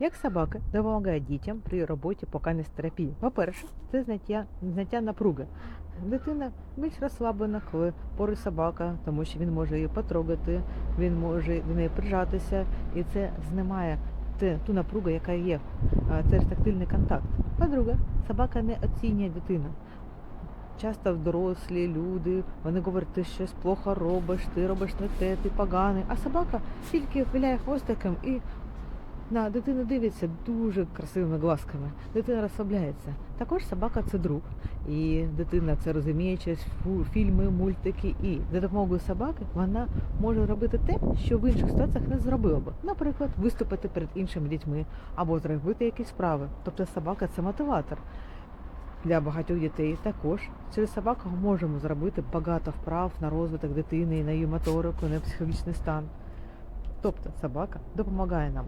Як собака допомагає дітям при роботі по терапії? По-перше, це зняття, зняття напруги. Дитина більш розслаблена, коли поруч собака, тому що він може її потрогати, він може до неї прижатися, і це знімає те, ту напругу, яка є. Це тактильний контакт. По-друге, собака не оцінює дитину. Часто дорослі люди, вони говорять, ти щось плохо робиш, ти робиш не те, ти поганий. А собака тільки виляє хвостиком і на дитину дивиться дуже красивими глазками. Дитина розслабляється. Також собака це друг, і дитина це розуміє через фільми, мультики. І за допомогою собаки вона може робити те, що в інших ситуаціях не зробила б. Наприклад, виступити перед іншими дітьми або зробити якісь справи. Тобто собака це мотиватор. Для багатьох дітей також через собаку можемо зробити багато вправ на розвиток дитини, на її моторику, на психологічний стан. Тобто собака допомагає нам